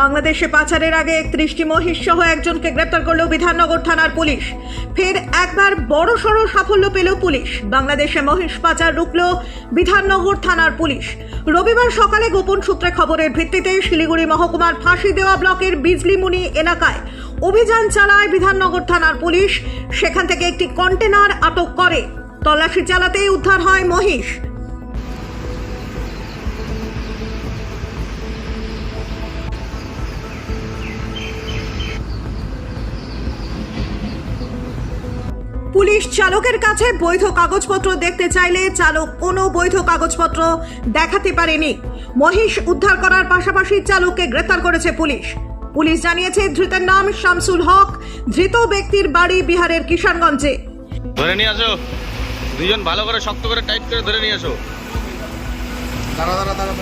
বাংলাদেশে পাচারের আগে একত্রিশটি মহিষ সহ একজনকে গ্রেপ্তার করল বিধাননগর থানার পুলিশ। ফের একবার বড় সড় সাফল্য পেল পুলিশ। বাংলাদেশে মহিষ পাচার রুখল বিধাননগর থানার পুলিশ। রবিবার সকালে গোপন সূত্রে খবরের ভিত্তিতে শিলিগুড়ি মহকুমার ফাঁসি দেওয়া ব্লকের বিজলিমুনি এলাকায় অভিযান চালায় বিধাননগর থানার পুলিশ। সেখান থেকে একটি কন্টেনার আটক করে। তল্লাশি চালাতেই উদ্ধার হয় মহিষ। পুলিশ চালকের কাছে বৈধ কাগজপত্র দেখতে চাইলে চালক কোনো বৈধ কাগজপত্র দেখাতে পারেনি। মহিষ উদ্ধার করার পাশাপাশি চালককে গ্রেফতার করেছে পুলিশ। পুলিশ জানিয়েছে ধৃতের নাম শামসুল হক ধৃত ব্যক্তির বাড়ি বিহারের কিষানগঞ্জে। ধরে নিয়ে আসো। দুজন ভালো করে শক্ত করে টাইট করে ধরে নিয়ে আসো। দাঁড়া দাঁড়া। দাঁড়া।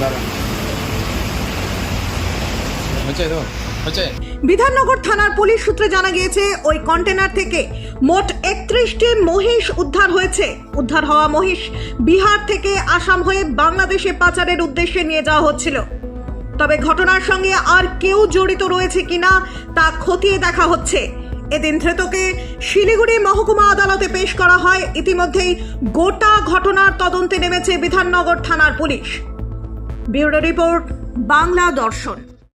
দাঁড়া। বিধাননগর থানার পুলিশ সূত্রে জানা গিয়েছে, ওই কন্টেনার থেকে মোট একত্রিশটি মহিষ উদ্ধার হয়েছে। উদ্ধার হওয়া মহিষ বিহার থেকে আসাম হয়ে বাংলাদেশে পাচারের উদ্দেশ্যে নিয়ে যাওয়া হচ্ছিল। তবে ঘটনার সঙ্গে আর কেউ জড়িত রয়েছে কিনা তা খতিয়ে দেখা হচ্ছে। এদিন ধৃতকে শিলিগুড়ি মহকুমা আদালতে পেশ করা হয়। ইতিমধ্যেই গোটা ঘটনার তদন্তে নেমেছে বিধাননগর থানার পুলিশ। ব্যুরো রিপোর্ট, বাংলা দর্শন।